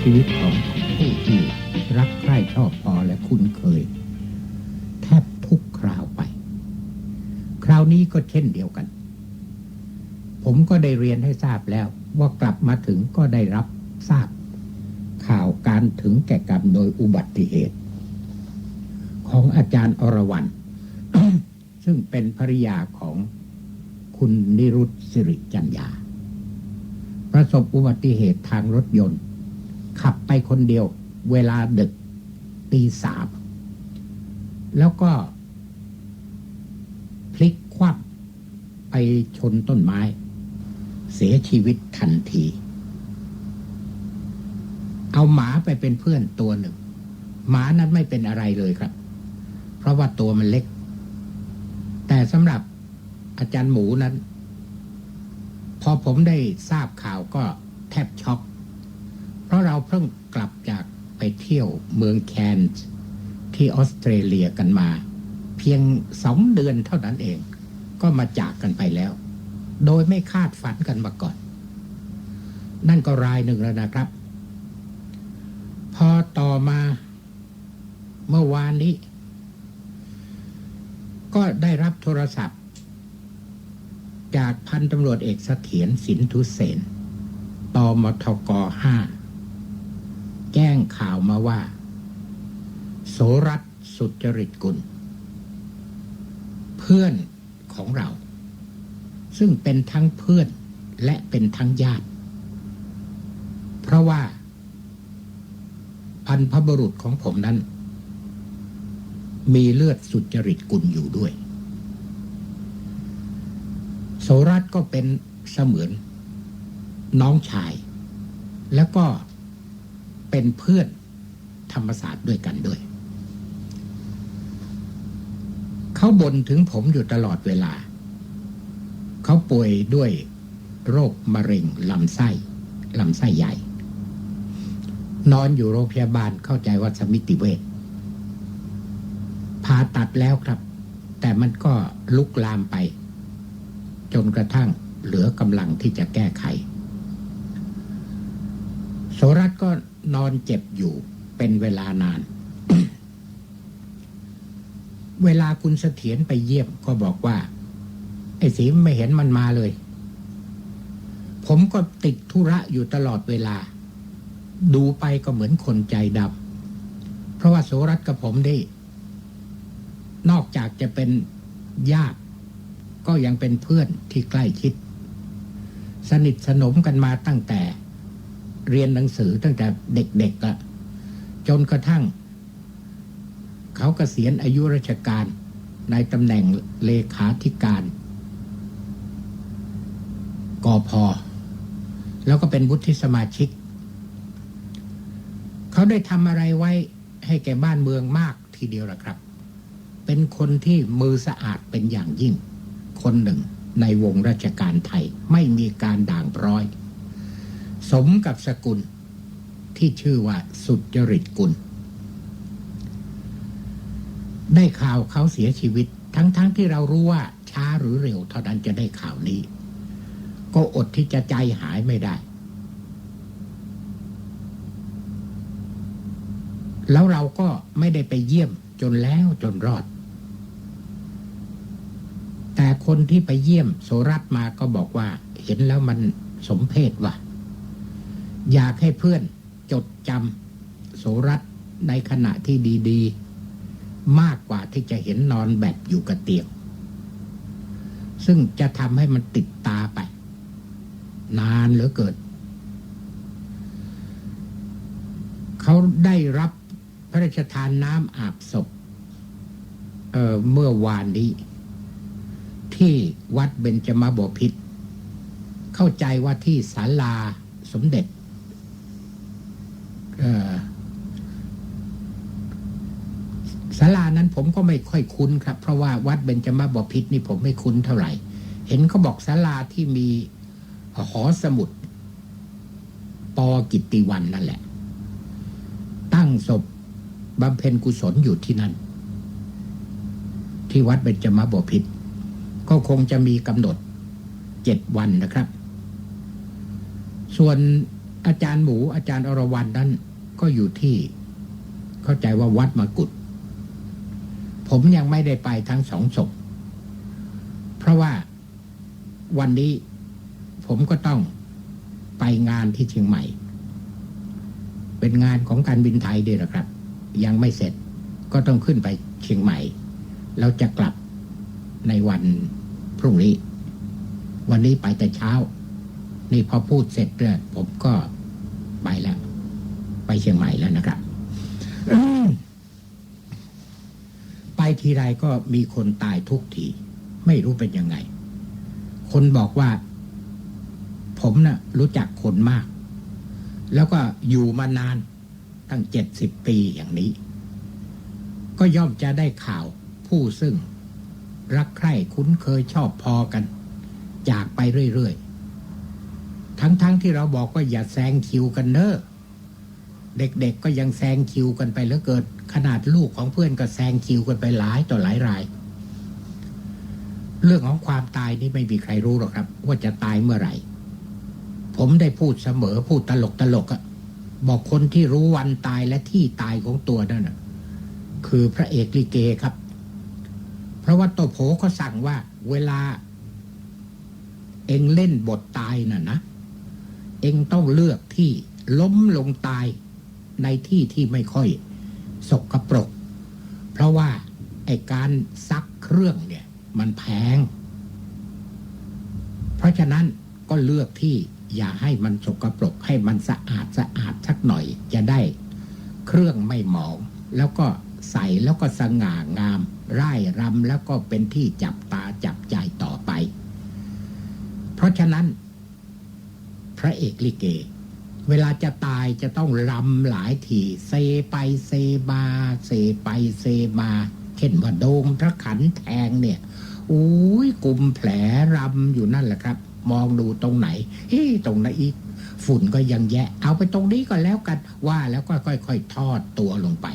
ชีวิตของผู้ที่รักใคร่ชอบพอและคุ้นเคย แทบทุกคราวไป คราวนี้ก็เช่นเดียวกัน ผมก็ได้เรียนให้ทราบแล้ว ว่ากลับมาถึงก็ได้รับทราบ ข่าวการถึงแก่กรรมโดยอุบัติเหตุ ของอาจารย์อรวรรณซึ่งเป็นภริยาของคุณนิรุตสิริจัญญาประสบอุบัติเหตุทางรถยนต์ ขับไปคนเดียว เวลาดึกตีสามแล้วก็ พลิกคว่ำไปชนต้นไม้ เสียชีวิตทันที เอาหมาไปเป็นเพื่อนตัวหนึ่ง หมานั้นไม่เป็นอะไรเลยครับ เพราะว่าตัวมันเล็ก แต่สำหรับอาจารย์หมูนั้น พอผมได้ทราบข่าวก็แทบช็อกะเราเพิ่งกลับจากไปเที่ยวเมืองแคนส์ที่ออสเตรเลียกันมา เพียงสองเดือนเท่านั้นเอง ก็มาจากกันไปแล้ว โดยไม่คาดฝันกันมาก่อน นั่นก็รายหนึ่งแล้วนะครับ พอต่อมาเมื่อวานนี้ ก็ได้รับโทรศัพท์ จากพันตำรวจเอกเสถียรสินทุเสนตมทกห้า แจ้งข่าวมาว่า โสรัตสุจริตกุล เพื่อนของเรา ซึ่งเป็นทั้งเพื่อนและเป็นทั้งญาติ เพราะว่าพันพบรุษของผมนั้น มีเลือดสุจริตกุลอยู่ด้วย โสรัตก็เป็นเสมือนน้องชาย แล้วก็ เป็นเพื่อนธรรมศาสตร์ด้วยกันด้วย เขาบ่นถึงผมอยู่ตลอดเวลา เขาป่วยด้วยโรคมะเร็งลำไส้ลำไส้ใหญ่ นอนอยู่โรงพยาบาลเข้าใจว่าสมิติเวชผ่าตัดแล้วครับ แต่มันก็ลุกลามไป จนกระทั่งเหลือกำลังที่จะแก้ไข โสรัตก็ นอนเจ็บอยู่เป็นเวลานาน เวลาคุณเสถียรไปเยี่ยมก็บอกว่า ไอ้สีไม่เห็นมันมาเลย ผมก็ติดธุระอยู่ตลอดเวลา ดูไปก็เหมือนคนใจดำเพราะว่าโสรัตกับผมได้นอกจากจะเป็นญาติก็ยังเป็นเพื่อนที่ใกล้ชิด สนิทสนมกันมาตั้งแต่ เรียนหนังสือตั้งแต่เด็กๆละจนกระทั่ง เขากเกษียณอายุราชการในตำแหน่งเลขาธิการกอพอแล้วก็เป็นวุฒิสมาชิก เขาได้ทำอะไรไว้ให้แก่บ้านเมืองมากทีเดียวละครับ เป็นคนที่มือสะอาดเป็นอย่างยิ่ง คนหนึ่งในวงราชการไทยไม่มีการด่างร้อย สมกับสกุลที่ชื่อว่าสุจริตกุล ได้ข่าวเขาเสียชีวิต ทั้งๆทที่เรารู้ว่าช้าหรือเร็วเท่านั้นจะได้ข่าวนี้ ก็อดที่จะใจหายไม่ได้ แล้วเราก็ไม่ได้ไปเยี่ยมจนแล้วจนรอด แต่คนที่ไปเยี่ยมโสรัตมาก็บอกว่า เห็นแล้วมันสมเพศว่ะ อยากให้เพื่อนจดจำโสรัตน์ในขณะที่ดีๆ มากกว่าที่จะเห็นนอนแบบอยู่กับเตียงซึ่งจะทำให้มันติดตาไป นานเหลือเกินเขาได้รับพระราชทานน้ำอาบศพเเมื่อวานนี้ ที่วัดเบญจมาบพิษเข้าใจว่าที่ศาลาสมเด็จ ศาลานั้นผมก็ไม่ค่อยคุ้นครับ เพราะว่าวัดเบญจมาบพิษนี่ผมไม่คุ้นเท่าไหร่ เห็นเขาบอกศาลาที่มีหอสมุดปอกิตติวันนั่นแหละ ตั้งศพบำเพ็ญกุศลอยู่ที่นั่น ที่วัดเบญจมาบพิษก็คงจะมีกำหนดเจ็ดวันนะครับ ส่วนอาจารย์หมูอาจารย์อรวรรณนั้น ก็อยู่ที่ เข้าใจว่าวัดมกุฏผมยังไม่ได้ไปทั้งสองศพ เพราะว่าวันนี้ผมก็ต้องไปงานที่เชียงใหม่ เป็นงานของการบินไทยด้วยนะครับ ยังไม่เสร็จก็ต้องขึ้นไปเชียงใหม่แล้วจะกลับในวันพรุ่งนี้ วันนี้ไปแต่เช้า นี่พอพูดเสร็จเนี่ยผมก็ไปแล้ว ไปเชียงใหม่แล้วนะครับ ไปทีไรก็มีคนตายทุกที ไม่รู้เป็นยังไง คนบอกว่า ผมนะ่ะ รู้จักคนมาก แล้วก็อยู่มานานตั้งเจ็ดสิบปีอย่างนี้ ก็ย่อมจะได้ข่าวผู้ซึ่ง รักใคร่คุ้นเคยชอบพอกัน จากไปเรื่อยๆ ทั้งๆทที่เราบอกว่าอย่าแซงคิวกันเนอะ เด็กๆก็ยังแซงคิวกันไปแล้วเกิดขนาดลูกของเพื่อนก็แซงคิวกันไปหลายต่อหลายราย เรื่องของความตายนี่ไม่มีใครรู้หรอกครับ ว่าจะตายเมื่อไหร่ ผมได้พูดเสมอพูดตลกตลกอะบอกคนที่รู้วันตายและที่ตายของตัวนั่นน่ะคือพระเอกลิเกครับ เพราะว่าตัวโผก็สั่งว่า เวลา เองเล่นบทตายน่ะนะ เองต้องเลือกที่ล้มลงตาย ในที่ที่ไม่ค่อยสกปรก เพราะว่าไอการซักเครื่องเนี่ย มันแพง เพราะฉะนั้นก็เลือกที่อย่าให้มันสกปรก ให้มันสะอาดสะอาดสักหน่อย จะได้เครื่องไม่หมอง แล้วก็ใส่แล้วก็สง่างาม ร่ายรำแล้วก็เป็นที่จับตาจับใจต่อไป เพราะฉะนั้น พระเอกลิเก เวลาจะตายจะต้องรำหลายทีเซไปเซมาเซไปเซมาเช่นว่าโดมพระขันแทงเนี่ยอุ้ยกลุ่มแผลรำอยู่นั่นแหละครับ มองดูตรงไหนเฮ้ตรงไหนอีก ฝุ่นก็ยังแยะ เอาไปตรงนี้ก็แล้วกันว่าแล้วก็ค่อยๆทอดตัวลงไป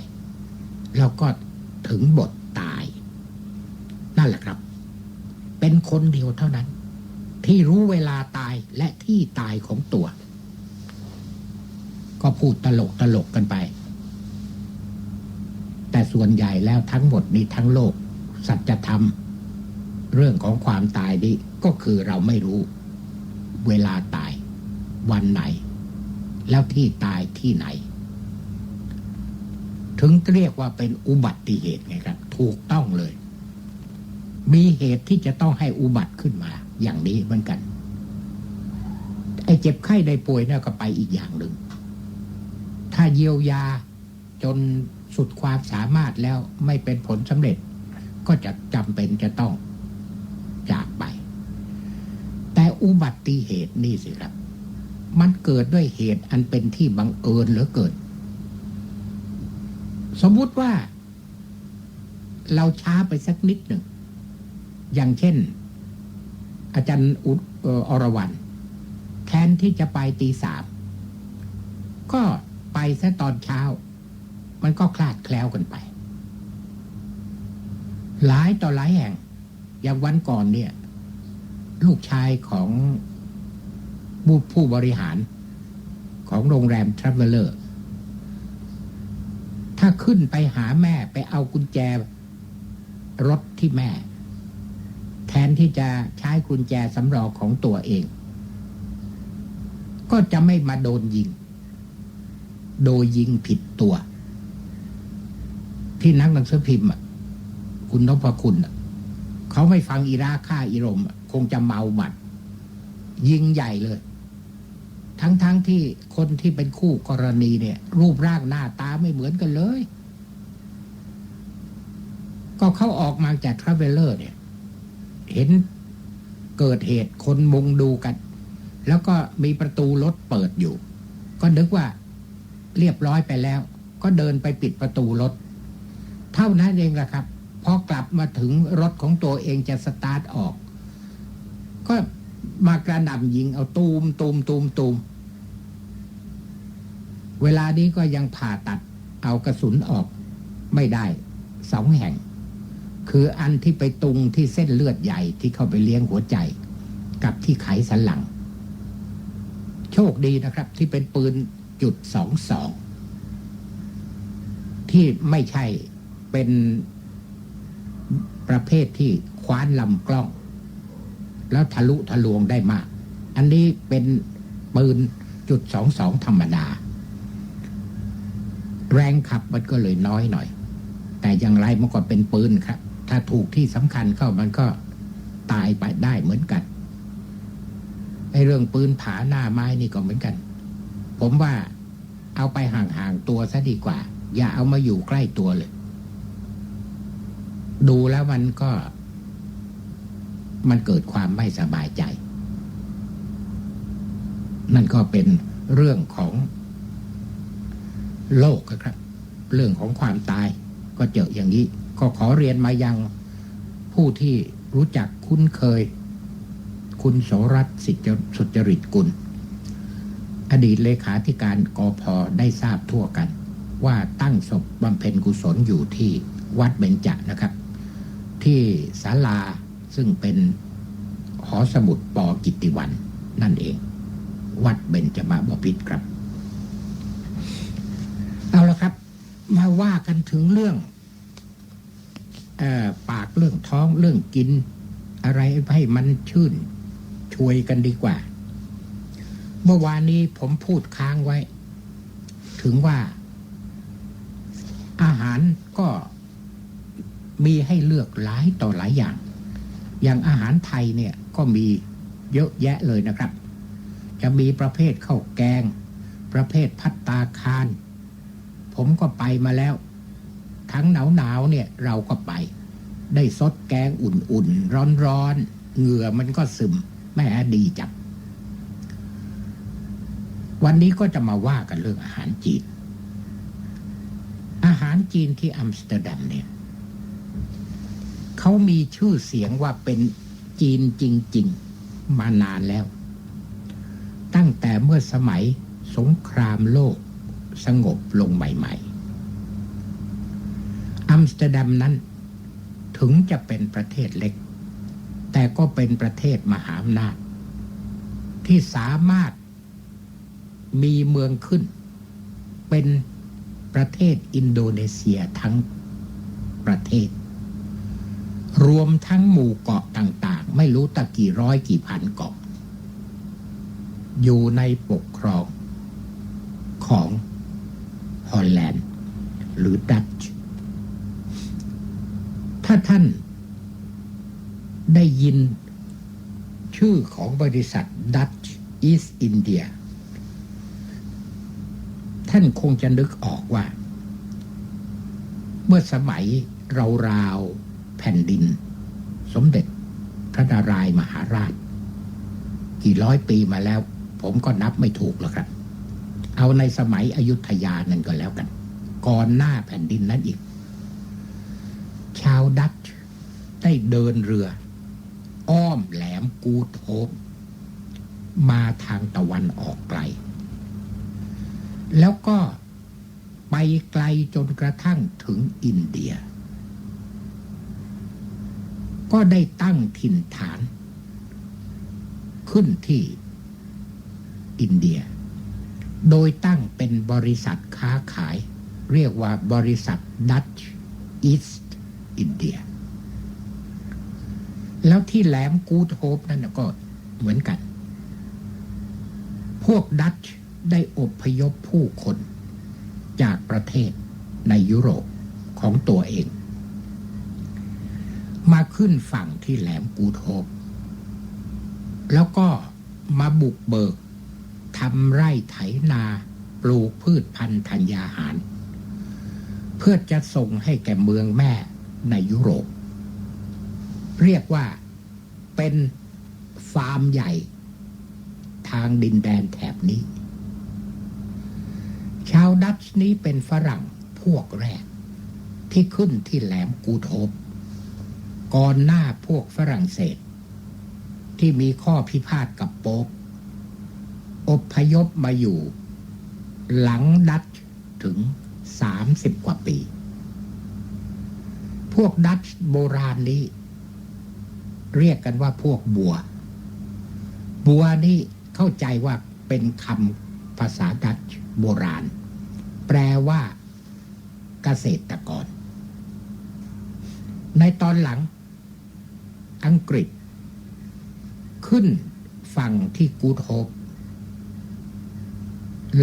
แล้วก็ถึงบทตาย นั่นแหละครับ เป็นคนเดียวเท่านั้น ที่รู้เวลาตายและที่ตายของตัว ก็พูดตลกตลกกันไป แต่ส่วนใหญ่แล้วทั้งหมดนี้ทั้งโลก สัจธรรม เรื่องของความตายนี้ก็คือเราไม่รู้ เวลาตาย วันไหน แล้วที่ตายที่ไหน ถึงเรียกว่าเป็นอุบัติเหตุไงครับ ถูกต้องเลย มีเหตุที่จะต้องให้อุบัติขึ้นมา อย่างนี้เหมือนกันไอ้เจ็บไข้ได้ป่วยเนี่ยก็ไปอีกอย่างหนึ่ง ถ้าเยียวยาจนสุดความสามารถแล้วไม่เป็นผลสำเร็จ ก็จะจำเป็นจะต้องจากไป แต่อุบัติเหตุนี่สิครับ มันเกิดด้วยเหตุอันเป็นที่บังเอิญหลือเกินสมมุติว่า เราช้าไปสักนิดหนึ่ง อย่างเช่น อาจารย์อุเอ่ออรวรรณแทนที่จะไปตีสามก็ ไปซะตอนเช้า มันก็คลาดแคล้วกันไป หลายต่อหลายแห่ง อย่างวันก่อนเนี่ย ลูกชายของผู้ผู้บริหารของโรงแรมทราเวลเลอร์ ถ้าขึ้นไปหาแม่ไปเอากุญแจ รถที่แม่ แทนที่จะใช้กุญแจสำรองของตัวเอง ก็จะไม่มาโดนยิง โดยยิงผิดตัว ที่นักหนังสือพิมพ์คุณนพคุณเขาไม่ฟังอีราค่าอีรม คงจะเมาหมัด ยิงใหญ่เลย ทั้งๆทที่คนที่เป็นคู่กรณีเนี่ย รูปร่างหน้าตาไม่เหมือนกันเลย ก็เขาออกมาจากทราเวลเลอร์เนี่ย เห็นเกิดเหตุคนมุงดูกัน แล้วก็มีประตูรถเปิดอยู่ ก็นึกว่า เรียบร้อยไปแล้ว ก็เดินไปปิดประตูรถ เท่านั้นเองแหละครับพอกลับมาถึงรถของตัวเองจะสตาร์ทออก ก็มากระหน่ำยิงเอาตูมตูมตูมตูมเวลานี้ก็ยังผ่าตัดเอากระสุนออกไม่ได้สองแห่ง คืออันที่ไปตุงที่เส้นเลือดใหญ่ที่เข้าไปเลี้ยงหัวใจ กับที่ไขสันหลัง โชโชคดีนะครับ ที่เป็นปืน จุดสองสองที่ไม่ใช่เป็นประเภทที่คว้านลำกล้อง แล้วทะลุทะลวงได้มาก อันนี้เป็นปืนจุดสองสองธรรมดา แรงขับมันก็เลยน้อยหน่อย แต่อย่างไรมันก็เป็นปืนครับ ถ้าถูกที่สำคัญเข้ามันก็ตายไปได้เหมือนกันไอ้เรื่องปืนผาหน้าไม้นี่ก็เหมือนกัน ผมว่าเอาไปห่างๆตัวซะดีกว่า อย่าเอามาอยู่ใกล้ตัวเลย ดูแล้วมันก็ มันเกิดความไม่สบายใจ นั่นก็เป็นเรื่องของโลกครับ เรื่องของความตายก็เจออย่างนี้ ก็ขอเรียนมายังผู้ที่รู้จักคุ้นเคย คุณโสรัตน์สิทธิสุจริตกุล อดีตเลขาธิการกอพอได้ทราบทั่วกัน ว่าตั้งศพบำเพ็ญกุศลอยู่ที่วัดเบญจนะครับ ที่ศาลาซึ่งเป็นหอสมุดปอกิติวันนั่นเอง วัดเบญจมาบพิตรครับ เอาละครับ มาว่ากันถึงเรื่องออปากเรื่องท้องเรื่องกิน อะไรให้มันชื่น ช่วยกันดีกว่า เมื่อวานนี้ผมพูดค้างไว้ ถึงว่า อาหารก็มีให้เลือกหลายต่อหลายอย่าง อย่างอาหารไทยเนี่ยก็มีเยอะแยะเลยนะครับ จะมีประเภทข้าวแกง ประเภทพัตตาคาร ผมก็ไปมาแล้ว ทั้งหนาวหนาวเนี่ยเราก็ไป ได้ซดแกงอุ่นๆ ร้อนๆเหงื่อมันก็ซึมแม่ดีจับ วันนี้ก็จะมาว่ากันเรื่องอาหารจีน อาหารจีนที่อัมสเตอร์ดัมเนี่ยเขามีชื่อเสียงว่าเป็นจีนจริง ๆ มานานแล้ว ตั้งแต่เมื่อสมัยสงครามโลกสงบลงใหม่ ๆ อัมสเตอร์ดัมนั้นถึงจะเป็นประเทศเล็ก แต่ก็เป็นประเทศมหาอำนาจ ที่สามารถ มีเมืองขึ้น เป็นประเทศอินโดนีเซียทั้งประเทศ รวมทั้งหมู่เกาะต่าง ๆ ไม่รู้ตะกี่ร้อยกี่พันเกาะ อยู่ในปกครองของฮอลแลนด์ หรือดัตช์ถ้าท่านได้ยินชื่อของบริษัทดัตช์อีสอินเดีย ท่านคงจะนึกออกว่า เมื่อสมัยเราราวแผ่นดิน สมเด็จพระนารายมหาราช กี่ร้อยปีมาแล้ว ผมก็นับไม่ถูกหรอกครับ เอาในสมัยอยุธยานั่นก็แล้วกัน ก่อนหน้าแผ่นดินนั้นอีก ชาวดัตช์ได้เดินเรือ อ้อมแหลมกูโทบมาทางตะวันออกไกล แล้วก็ไปไกลจนกระทั่งถึงอินเดีย ก็ได้ตั้งถิ่นฐาน ขึ้นที่อินเดีย โดยตั้งเป็นบริษัทค้าขาย เรียกว่าบริษัทดัตช์อีสต์อินเดีย แล้วที่แหลมกูดโฮปนั่นก็เหมือนกัน พวกดัตช์ ได้อพยพผู้คน จากประเทศในยุโรปของตัวเอง มาขึ้นฝั่งที่แหลมกูดโฮปแล้วก็มาบุกเบิกทำไร่ไถนาปลูกพืชพันธุ์ธัญญาหาร เพื่อจะส่งให้แก่เมืองแม่ในยุโรป เรียกว่าเป็นฟาร์มใหญ่ ทางดินแดนแถบนี้ ชาวดัตช์นี้เป็นฝรั่งพวกแรก ที่ขึ้นที่แหลมกูทบ ก่อนหน้าพวกฝรั่งเศส ที่มีข้อพิพาทกับโป๊กอพยพมาอยู่ หลังดัตช์ถึงสามสิบกว่าปี พวกดัตช์โบราณนี้ เรียกกันว่าพวกบัว บัวนี่เข้าใจว่าเป็นคำภาษาดัตช์ โบราณ แปลว่า เกษตรกร ในตอนหลัง อังกฤษ ขึ้นฝั่งที่กูดโฮป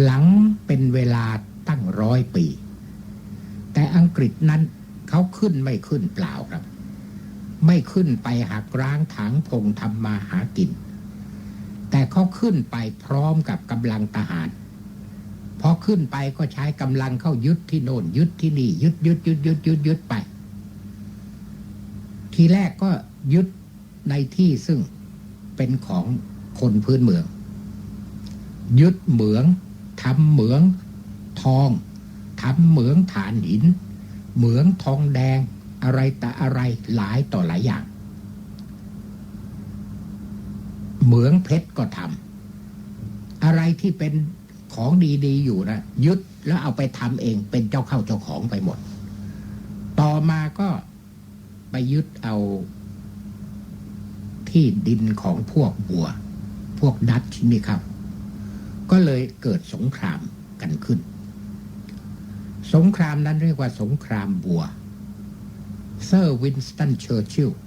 หลังเป็นเวลาตั้งร้อยปี แต่อังกฤษนั้นเขาขึ้นไม่ขึ้นเปล่าครับ ไม่ขึ้นไปหักร้างถางพงทำมาหากิน แต่เขาขึ้นไปพร้อมกับกำลังทหาร พอขึ้นไปก็ใช้กำลังเข้ายึดที่โน่นยึดที่นี่ยึดยึดยึดยึดยึดยึดไป ทีแรกก็ยึดในที่ซึ่งเป็นของคนพื้นเมือง ยึดเหมืองทำเหมืองทองทำเหมืองฐานหิน เหมืองทองแดงอะไรแต่อะไรหลายต่อหลายอย่าง เหมืองเพชรก็ทำอะไรที่เป็น ของดีๆอยู่นะยึดแล้วเอาไปทำเองเป็นเจ้าเข้าเจ้าของไปหมด ต่อมาก็ไปยึดเอาที่ดินของพวกบัว พวกดัตช์นี่ครับ ก็เลยเกิดสงครามกันขึ้น สงครามนั้นเรียกว่าสงครามบัว เซอร์วินสตันเชอร์ชิลล์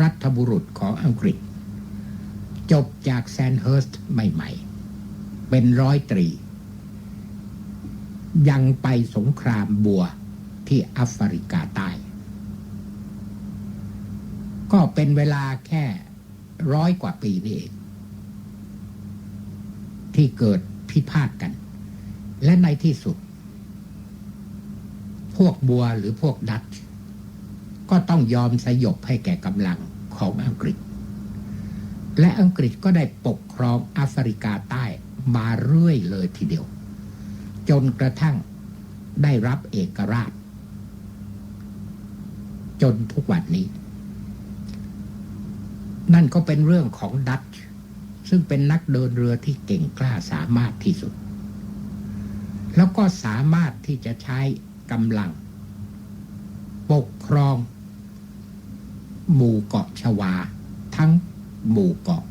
รัฐบุรุษของอังกฤษ จบจากแซนเฮิร์สต์ใหม่ ๆ เป็นร้อยตรี ยังไปสงครามบัวที่แอฟริกาใต้ ก็เป็นเวลาแค่ร้อยกว่าปีนี่เอง ที่เกิดพิพาทกัน และในที่สุด พวกบัวหรือพวกดัตช์ก็ต้องยอมสยบให้แก่กำลังของอังกฤษ และอังกฤษก็ได้ปกครองแอฟริกาใต้ มาเรื่อยเลยทีเดียว จนกระทั่งได้รับเอกราช จนทุกวันนี้ นั่นก็เป็นเรื่องของดัตช์ซึ่งเป็นนักเดินเรือที่เก่งกล้าสามารถที่สุด แล้วก็สามารถที่จะใช้กำลัง ปกครอง หมู่เกาะชวา ทั้งหมู่เกาะ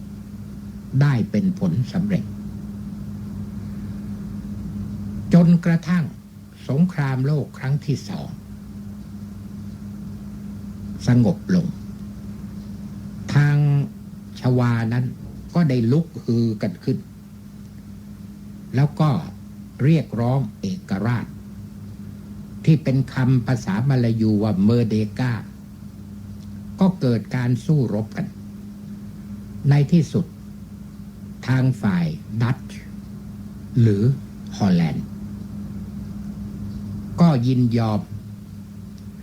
ได้เป็นผลสำเร็จ จ นกระทั่ง สงครามโลกครั้งที่สอง สงบลง ทางชวานั้นก็ได้ลุกฮือกันขึ้น แล้วก็เรียกร้องเอกราช ที่เป็นคำภาษามาลายูว่าเมอร์เดกาก็เกิดการสู้รบกัน ในที่สุดทางฝ่ายดัตช์หรือฮอลแลนด์ ยินยอม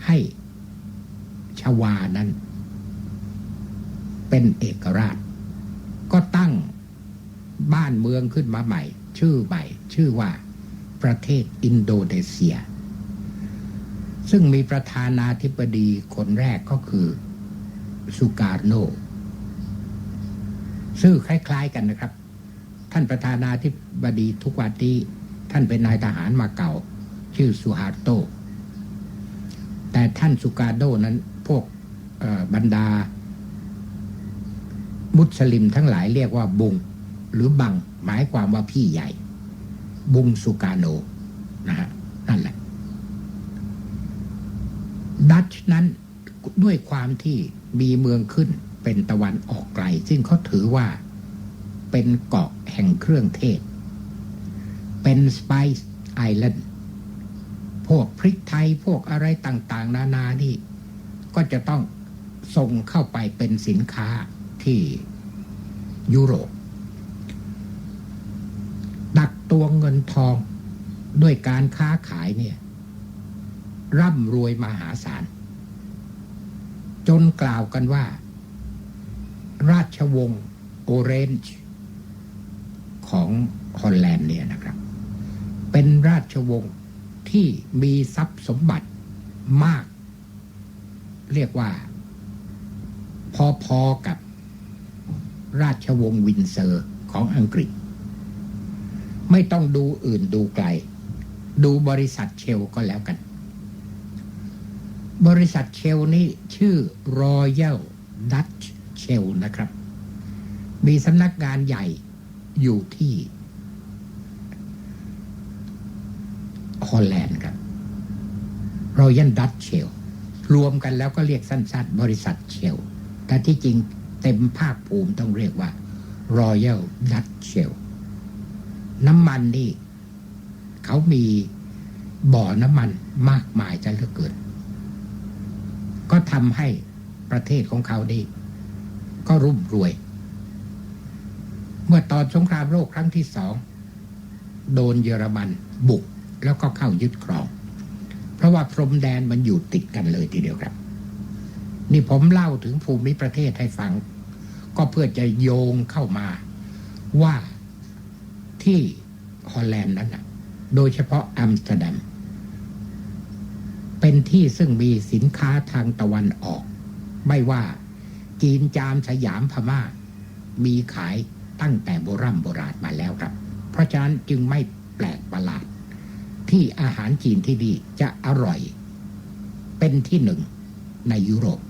ให้ชวานั้น เป็นเอกราช ก็ตั้งบ้านเมืองขึ้นมาใหม่ ชื่อใหม่ ชื่อว่าประเทศอินโดนีเซีย ซึ่งมีประธานาธิบดีคนแรกก็คือสุการโนชื่อคล้ายๆกันนะครับ ท่านประธานาธิบดีทุกวันนี้ท่านเป็นนายทหารมาเก่า ชื่อสุฮาโต แต่ท่านสุกาโดนั้นพวกบรรดา มุสลิมทั้งหลายเรียกว่าบุง หรือบัง หมายความว่าพี่ใหญ่ บุงสุกาโนนะฮะนั่นแหละ ดัตช์นั้นด้วยความที่มีเมืองขึ้นเป็นตะวันออกไกล ซึ่งเขาถือว่าเป็นเกาะแห่งเครื่องเทศ เป็นสไปซ์ไอแลนด์ วกพริกไทยพวกอะไรต่างๆ นานานี่ ก็จะต้องส่งเข้าไปเป็นสินค้าที่ยุโรป ดักตัวเงินทองด้วยการค้าขายเนี่ย ร่ำรวยมหาศาล จนกล่าวกันว่า ราชวงศ์โอเรนจ์ของฮอลแลนด์เนี่ยนะครับ เป็นราชวงศ์ ที่มีทรัพย์สมบัติมาก เรียกว่า พอๆกับราชวงศ์วินเซอร์ของอังกฤษ ไม่ต้องดูอื่นดูไกล ดูบริษัทเชลก็แล้วกัน บริษัทเชลนี่ชื่อ Royal Dutch Shell นะครับ มีสำนักงานใหญ่อยู่ที่ ฮอลแลนด์ครับรอยัลดัตเชลรวมกันแล้วก็เรียกสั้นๆ บริษัทเชลแต่ที่จริงเต็มภาคภูมิต้องเรียกว่า Royal Dutch Shell น้ำมันนี่ เขามีบ่อน้ำมันมากมายจะเหลือเกิน ก็ทำให้ประเทศของเขานี่ก็รุ่มรวย เมื่อตอนสงครามโลกครั้งที่สอง โดนเยอรมันบุก แล้วก็เข้ายึดครอง เพราะว่าพรมแดนมันอยู่ติดกันเลยทีเดียวครับ นี่ผมเล่าถึงภูมิประเทศให้ฟัง ก็เพื่อจะโยงเข้ามาว่าที่ฮอลแลนด์นั้นนะโดยเฉพาะอัมสเตอร์ดัมเป็นที่ซึ่งมีสินค้าทางตะวันออก ไม่ว่าจีนจามสยามพม่า มีขายตั้งแต่โบรโบราณมาแล้วครับ เพราะฉะนั้นจึงไม่แปลกประหลาด ที่อาหารจีนที่ดีจะอร่อย เป็นที่หนึ่งในยุโรป